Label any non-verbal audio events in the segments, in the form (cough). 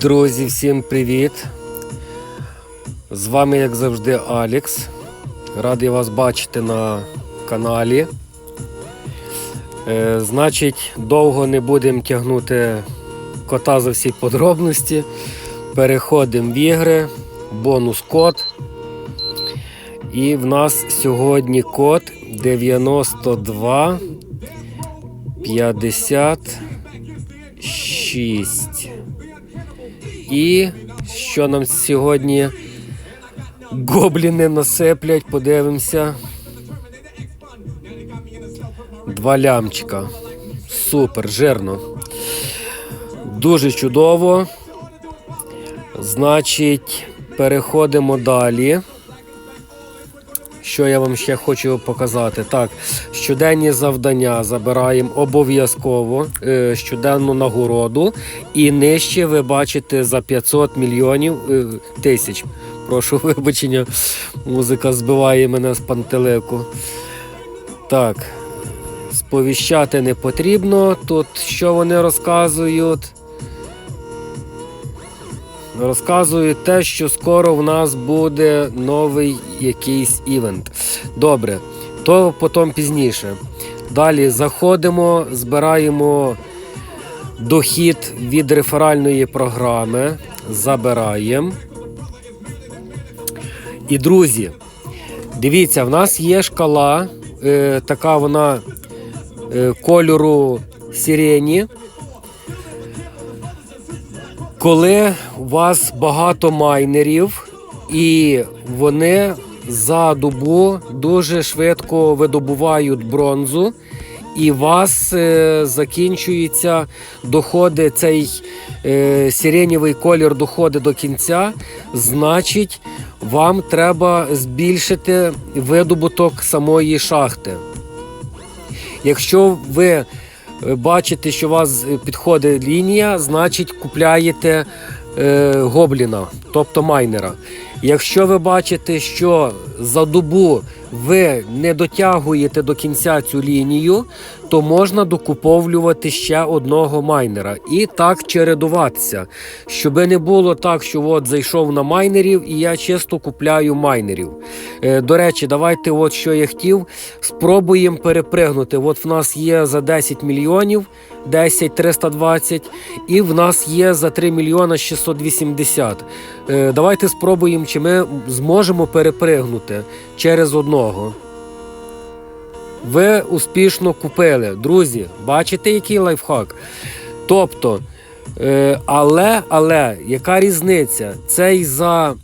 Друзі, всім привіт! З вами, як завжди, Алікс. Радий вас бачити на каналі. Е, значить, довго не будемо тягнути кота за всі подробності. Переходимо в ігри, бонус код. І в нас сьогодні код 92 56. І що нам сьогодні гобліни насиплять, подивимося. Два лямчика. Супер, жирно. Дуже чудово. Значить, переходимо далі. Що я вам ще хочу показати? Так, щоденні завдання забираємо обов'язково е, щоденну нагороду. І нижче ви бачите за 500 мільйонів е, тисяч. Прошу (laughs) вибачення, музика збиває мене з пантелику. Так, сповіщати не потрібно. Тут що вони розказують? Розказують те, що скоро в нас буде новий якийсь івент. Добре, то потім пізніше. Далі заходимо, збираємо дохід від реферальної програми, забираємо. І друзі, дивіться, в нас є шкала, е, така вона е, кольору сирені. Коли у вас багато майнерів, і вони за добу дуже швидко видобувають бронзу, і у вас е, закінчується доходи, цей е, сиренєвий колір доходить до кінця, значить, вам треба збільшити видобуток самої шахти. Якщо ви бачите, що у вас е, підходить лінія, значить купляєте е, гобліна, тобто майнера. Якщо ви бачите, що за добу ви не дотягуєте до кінця цю лінію, то можна докуповлювати ще одного майнера і так чередуватися. Щоби не було так, що от зайшов на майнерів і я чисто купляю майнерів. Е, до речі, давайте, от що я хотів, спробуємо перепригнути. От в нас є за 10 мільйонів. 10 320 і в нас є за 3 мільйона 680. Е, давайте спробуємо, чи ми зможемо перепригнути через одного. Ви успішно купили. Друзі, бачите, який лайфхак? Тобто, е, але, але, яка різниця? Цей за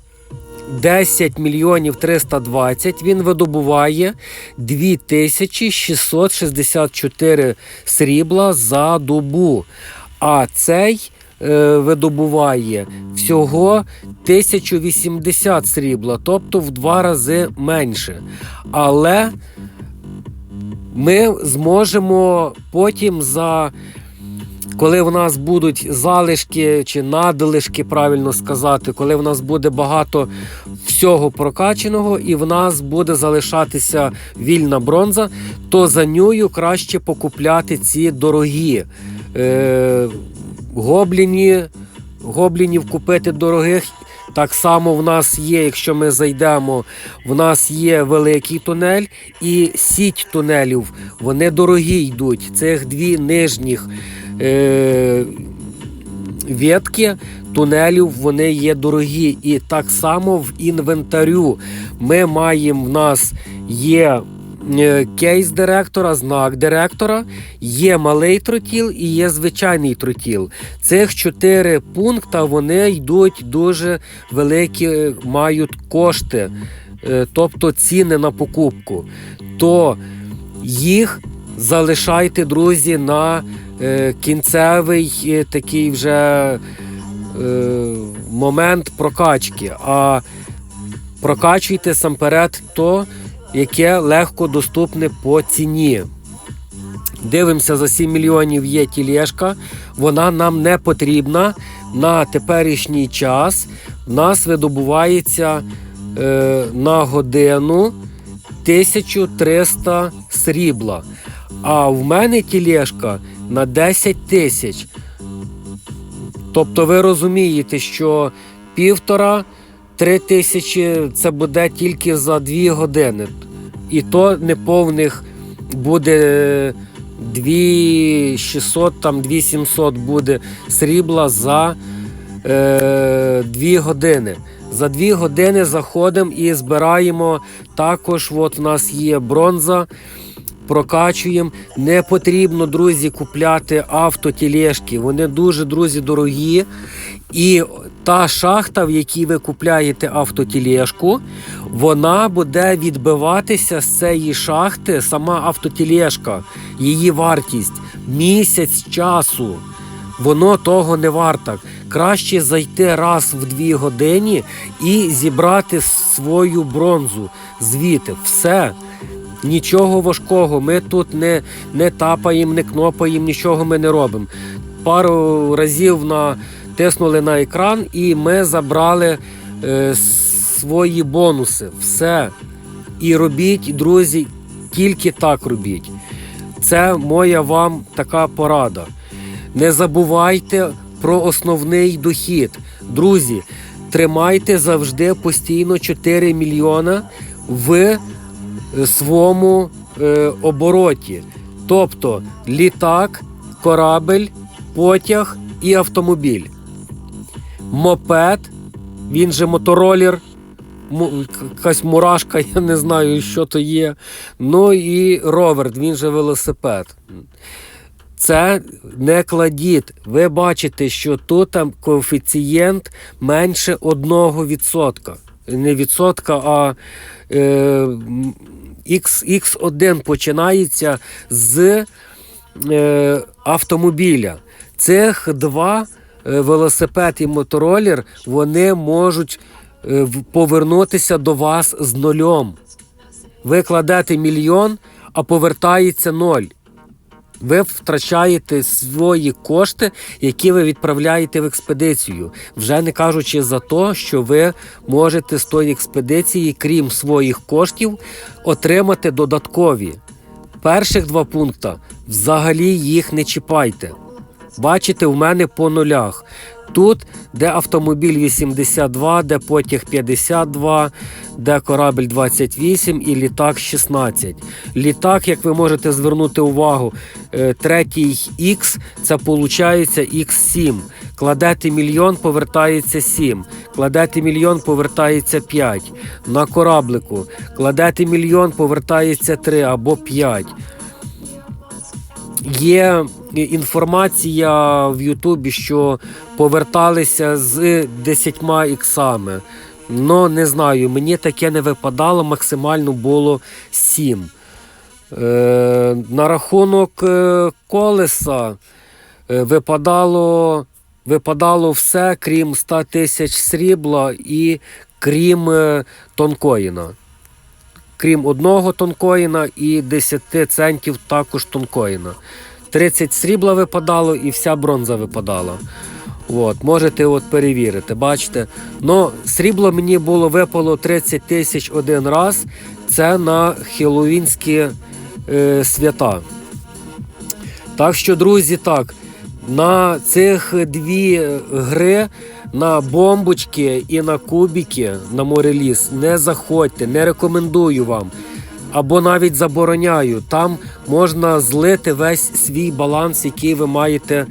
10 мільйонів 320 він видобуває 2664 срібла за добу. А цей видобуває всього 1080 срібла, тобто в два рази менше. Але ми зможемо потім за коли в нас будуть залишки чи надлишки, правильно сказати, коли в нас буде багато всього прокаченого і в нас буде залишатися вільна бронза, то за нею краще покупляти ці дорогі е, гобліні, гоблінів купити дорогих. Так само в нас є, якщо ми зайдемо, в нас є великий тунель і сіть тунелів. Вони дорогі йдуть. Цих дві нижніх е, ветки тунелів вони є дорогі. І так само в інвентарю ми маємо в нас є. Е, Кейс директора, знак директора, є малий тротіл і є звичайний тротіл. Цих чотири пункти вони йдуть дуже великі, е, мають кошти, е, тобто ціни на покупку. То їх залишайте, друзі, на кінцевий такий вже момент прокачки. А прокачуйте самперед то, яке легко доступне по ціні. Дивимося, за 7 мільйонів є тілешка. Вона нам не потрібна на теперішній час. В нас видобувається е, на годину 1300 срібла. А в мене тілешка на 10 тисяч. Тобто ви розумієте, що півтора-три тисячі це буде тільки за дві години. І то неповних буде 2600, там 2700 буде срібла за е, 2 години. За 2 години заходимо і збираємо також. От у нас є бронза. Прокачуємо. Не потрібно, друзі, купляти автотілешки. Вони дуже, друзі, дорогі. І та шахта, в якій ви купляєте автотілешку, вона буде відбиватися з цієї шахти, сама автотілешка, її вартість місяць часу. Воно того не варто. Краще зайти раз в дві години і зібрати свою бронзу звідти. Все. Нічого важкого. Ми тут не, не тапаємо, не кнопаємо, нічого ми не робимо. Пару разів натиснули на екран і ми забрали е, свої бонуси. Все. І робіть, друзі, тільки так робіть. Це моя вам така порада. Не забувайте про основний дохід. Друзі, тримайте завжди постійно 4 мільйона в своєму е, обороті. Тобто літак, корабель, потяг і автомобіль. Мопед, він же моторолер, му- якась мурашка, (laughs) я не знаю, що то є. Ну і ровер, він же велосипед. Це не кладіть. Ви бачите, що тут там коефіцієнт менше 1%. Не відсотка, а е, м, X, X1 починається з е, автомобіля. Цих два е, велосипед і моторолер вони можуть е, повернутися до вас з нульом. Ви кладете мільйон, а повертається ноль. Ви втрачаєте свої кошти, які ви відправляєте в експедицію, вже не кажучи за те, що ви можете з тої експедиції, крім своїх коштів, отримати додаткові. Перших два пункти взагалі їх не чіпайте. Бачите, в мене по нулях. Тут, де автомобіль 82, де потяг 52, де корабель 28 і літак 16. Літак, як ви можете звернути увагу, е, третій X це виходить X7. Кладете мільйон, повертається 7. Кладете мільйон, повертається 5. На кораблику. Кладете мільйон, повертається 3 або 5. Є інформація в Ютубі, що поверталися з 10 іксами. Ну, не знаю, мені таке не випадало, максимально було 7. Е, на рахунок е, колеса е, випадало, випадало все, крім 100 тисяч срібла і крім е, тонкоїна крім одного тонкоїна і 10 центів також тонкоїна. 30 срібла випадало і вся бронза випадала. От, можете от перевірити, бачите. Ну, срібло мені було випало 30 тисяч один раз. Це на хеллоуінські е, свята. Так що, друзі, так, на цих дві гри, на бомбочки і на кубики на мореліс не заходьте, не рекомендую вам. Або навіть забороняю. Там можна злити весь свій баланс, який ви маєте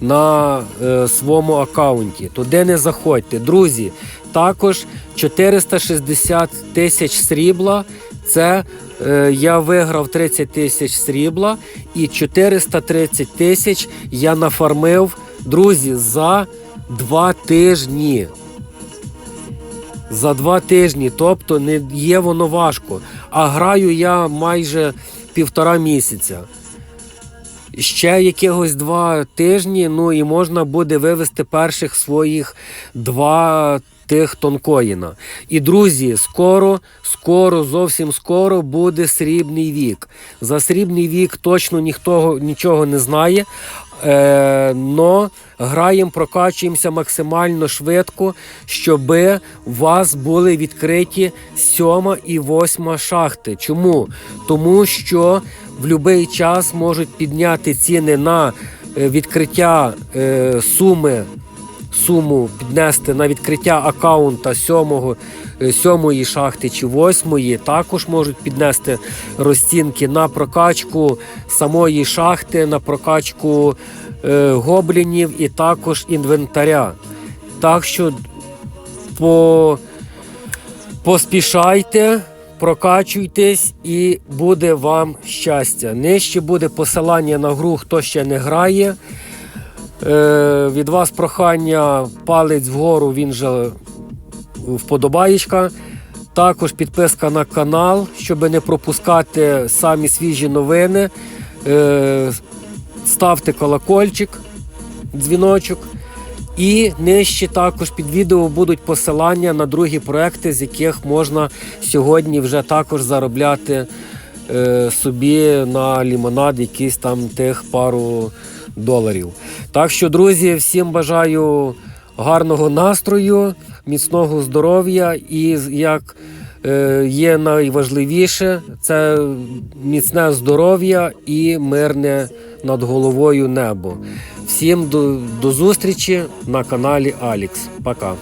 на е, своєму аккаунті. Туди не заходьте. Друзі, також 460 тисяч срібла. Це е, я виграв 30 тисяч срібла і 430 тисяч я нафармив, друзі, за два тижні. За два тижні, тобто не є воно важко. А граю я майже півтора місяця. Ще якихось два тижні, ну і можна буде вивести перших своїх два тих тонкоїна. І друзі, скоро, скоро, зовсім скоро буде срібний вік. За срібний вік точно ніхто нічого не знає. Е, но граємо, прокачуємося максимально швидко, щоб у вас були відкриті сьома і восьма шахти. Чому? Тому що в будь-який час можуть підняти ціни на е, відкриття е, суми суму піднести на відкриття аккаунта сьомого, е, сьомої шахти чи восьмої, також можуть піднести розцінки на прокачку самої шахти, на прокачку е, гоблінів і також інвентаря. Так що по, поспішайте, прокачуйтесь і буде вам щастя. Нижче буде посилання на гру, хто ще не грає. Е, від вас прохання палець вгору, він же вподобаєчка. Також підписка на канал, щоб не пропускати самі свіжі новини. Е, ставте колокольчик, дзвіночок. І нижче також під відео будуть посилання на другі проекти, з яких можна сьогодні вже також заробляти собі на лімонад якісь там тих пару доларів. Так що, друзі, всім бажаю гарного настрою, міцного здоров'я і як е, є найважливіше, це міцне здоров'я і мирне над головою небо. Всім до, до зустрічі на каналі Алікс. Пока.